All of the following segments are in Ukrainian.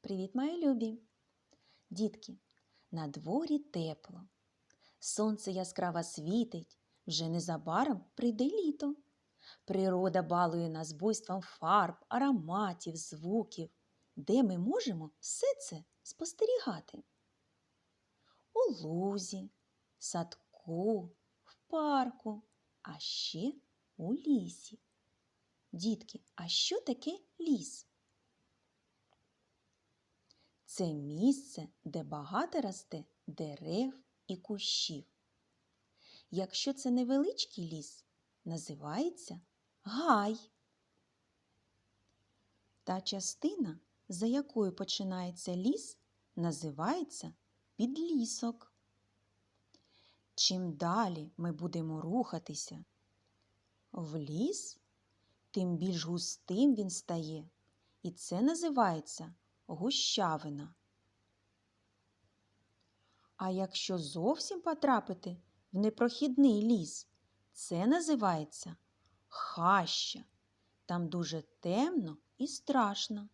Привіт, мої любі! Дітки, на дворі тепло. Сонце яскраво світить, вже незабаром прийде літо. Природа балує нас буйством фарб, ароматів, звуків, де ми можемо все це спостерігати. У лузі, садку, в парку, а ще у лісі. Дітки, а що таке ліс? Це місце, де багато росте дерев і кущів. Якщо це невеличкий ліс, називається гай. Та частина, за якою починається ліс, називається підлісок. Чим далі ми будемо рухатися в ліс, тим більш густим він стає, і це називається гущавина. А якщо зовсім потрапити в непрохідний ліс, це називається хаща. Там дуже темно і страшно.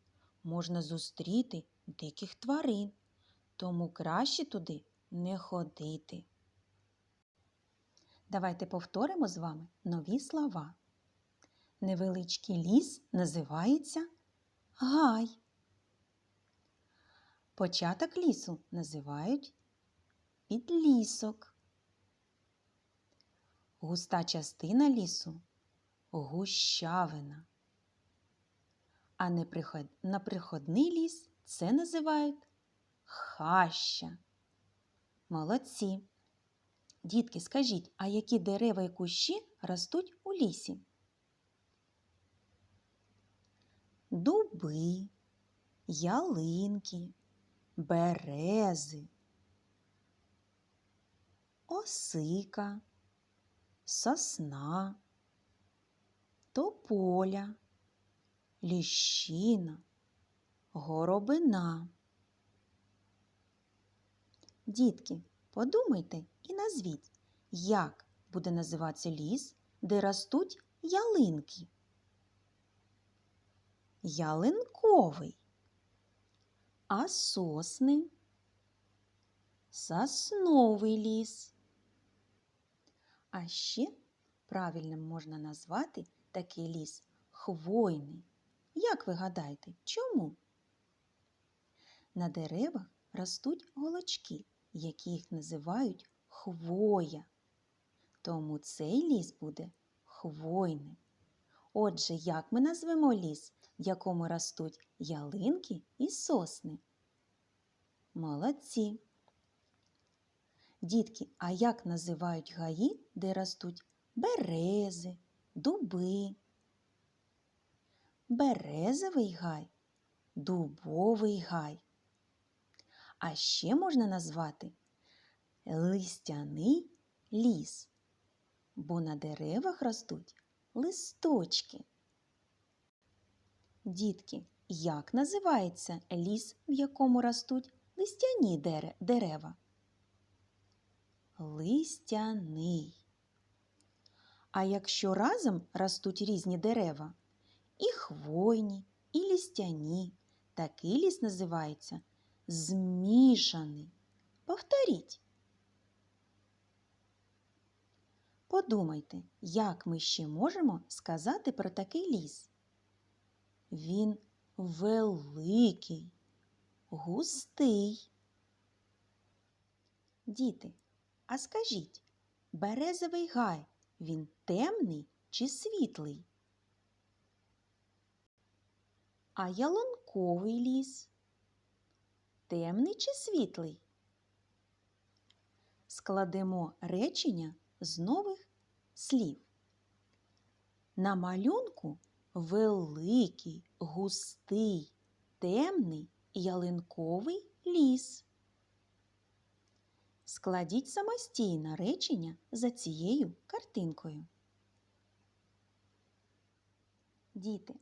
Можна зустріти диких тварин, тому краще туди не ходити. Давайте повторимо з вами нові слова. Невеличкий ліс називається гай. Початок лісу називають підлісок. Густа частина лісу гущавина. А неприход... наприходний ліс це називають хаща. Молодці. Дітки, скажіть, а які дерева і кущі ростуть у лісі? Дуби, ялинки, берези, осика, сосна, тополя, ліщина, горобина. Дітки, подумайте і назвіть, як буде називатися ліс, де ростуть ялинки. Ялинковий. А сосни? Сосновий ліс. А ще правильно можна назвати такий ліс хвойний. Як ви гадаєте, чому? На деревах ростуть голочки, їх називають хвоя. Тому цей ліс буде хвойним. Отже, як ми назвемо ліс, в якому ростуть ялинки і сосни? Молодці! Дітки, а як називають гаї, де ростуть берези, дуби? Березовий гай, дубовий гай. А ще можна назвати листяний ліс, бо на деревах ростуть листочки. Дітки, як називається ліс, в якому ростуть листяні дерева? Листяний. А якщо разом ростуть різні дерева, і хвойні, і лістяні, такий ліс називається змішаний. Повторіть. Подумайте, як ми ще можемо сказати про такий ліс. Він великий, густий. Діти, а скажіть, березовий гай він темний чи світлий? А ялонковий ліс темний чи світлий? Складемо речення з нових слів. На малюнку великий, густий, темний ялинковий ліс. Складіть самостійно речення за цією картинкою. Діти,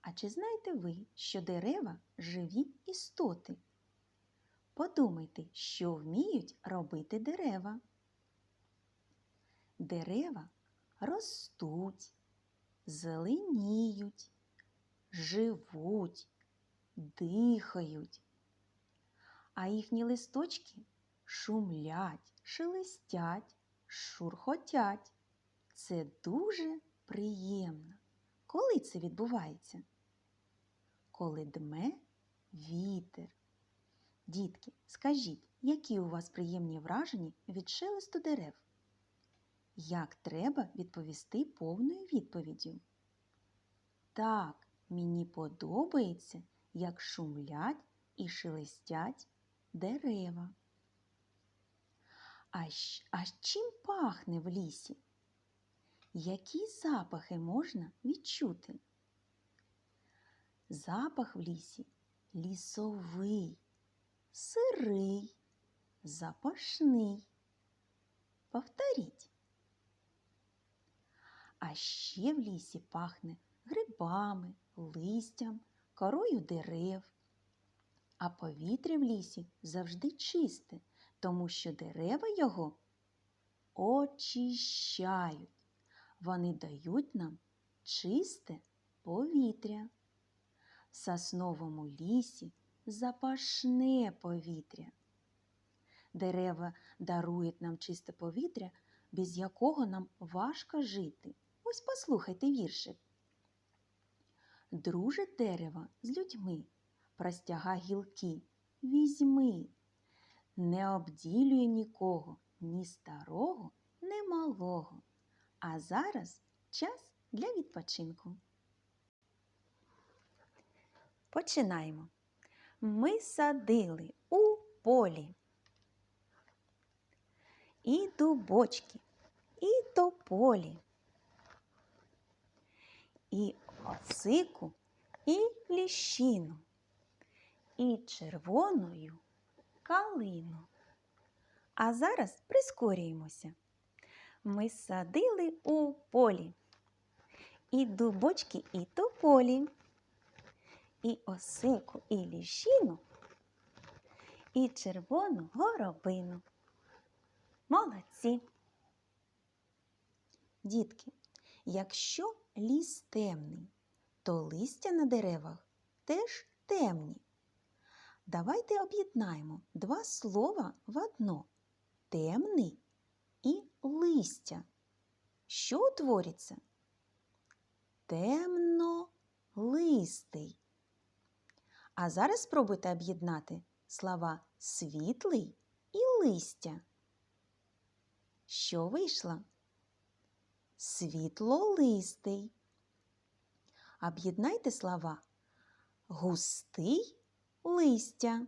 а чи знаєте ви, що дерева живі істоти? Подумайте, що вміють робити дерева. Дерева ростуть, зеленіють, живуть, дихають, а їхні листочки шумлять, шелестять, шурхотять. Це дуже приємно. Коли це відбувається? Коли дме вітер. Дітки, скажіть, які у вас приємні враження від шелесту дерев? Як треба відповісти повною відповіддю? Так, мені подобається, як шумлять і шелестять дерева. А, а чим пахне в лісі? Які запахи можна відчути? Запах в лісі лісовий, сирий, запашний. Повторіть. А ще в лісі пахне грибами, листям, корою дерев. А повітря в лісі завжди чисте, тому що дерева його очищають. Вони дають нам чисте повітря. В сосновому лісі запашне повітря. Дерева дарують нам чисте повітря, без якого нам важко жити. Ось послухайте віршик. Друже дерево з людьми, простяга гілки, візьми, не обділює нікого, ні старого, ні малого. А зараз час для відпочинку. Починаємо. Ми садили у полі. І дубочки, і тополі, і осику, і ліщину, і червоною калину. А зараз прискорюємося. Ми садили у полі, і дубочки, і тополі, і осику, і ліщину, і червону горобину. Молодці. Дітки, якщо ліс темний, то листя на деревах теж темні. Давайте об'єднаємо два слова в одно темний і листя. Що утвориться? Темнолистий. А зараз спробуйте об'єднати слова світлий і листя. Що вийшло? Світлолистий. Об'єднайте слова густий листя.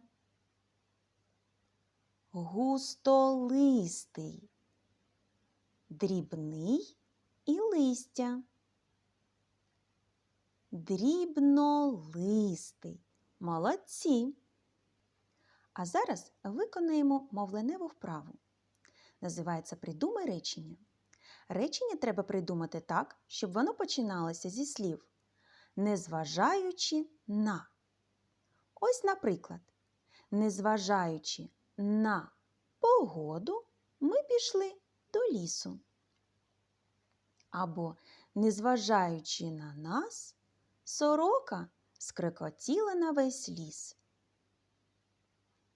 Густолистий. Дрібний і листя. Дрібнолистий. Молодці. А зараз виконаємо мовленеву вправу. Називається Придумай речення. Речення треба придумати так, щоб воно починалося зі слів, незважаючи на. Ось, наприклад, незважаючи на погоду, ми пішли до лісу. Або, незважаючи на нас, сорока скрикотіла на весь ліс.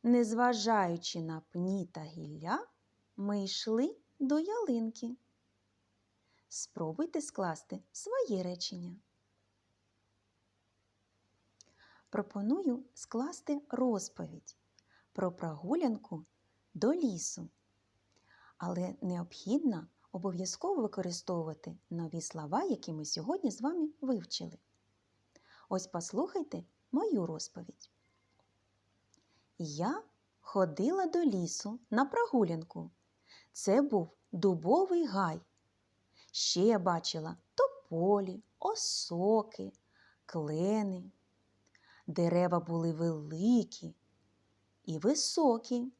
Незважаючи на пні та гілля, ми йшли до ялинки. Спробуйте скласти своє речення. Пропоную скласти розповідь про прогулянку до лісу. Але необхідно обов'язково використовувати нові слова, які ми сьогодні з вами вивчили. Ось послухайте мою розповідь. Я ходила до лісу на прогулянку. Це був дубовий гай. Ще я бачила тополі, осоки, клени. Дерева були великі і високі.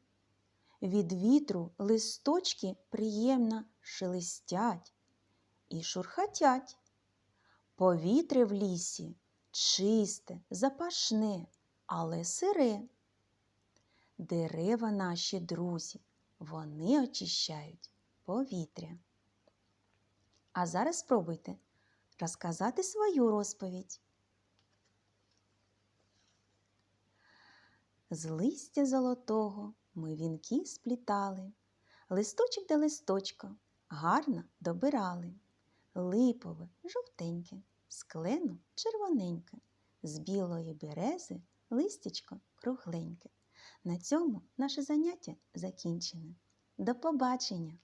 Від вітру листочки приємно шелестять і шурхотять. Повітря в лісі чисте, запашне, але сире. Дерева наші друзі, вони очищають повітря. А зараз спробуйте розказати свою розповідь. З листя золотого ми вінки сплітали, листочок до листочка гарно добирали. Липове, жовтеньке, з червоненьке, з білої берези листячко кругленьке. На цьому наше заняття закінчене. До побачення!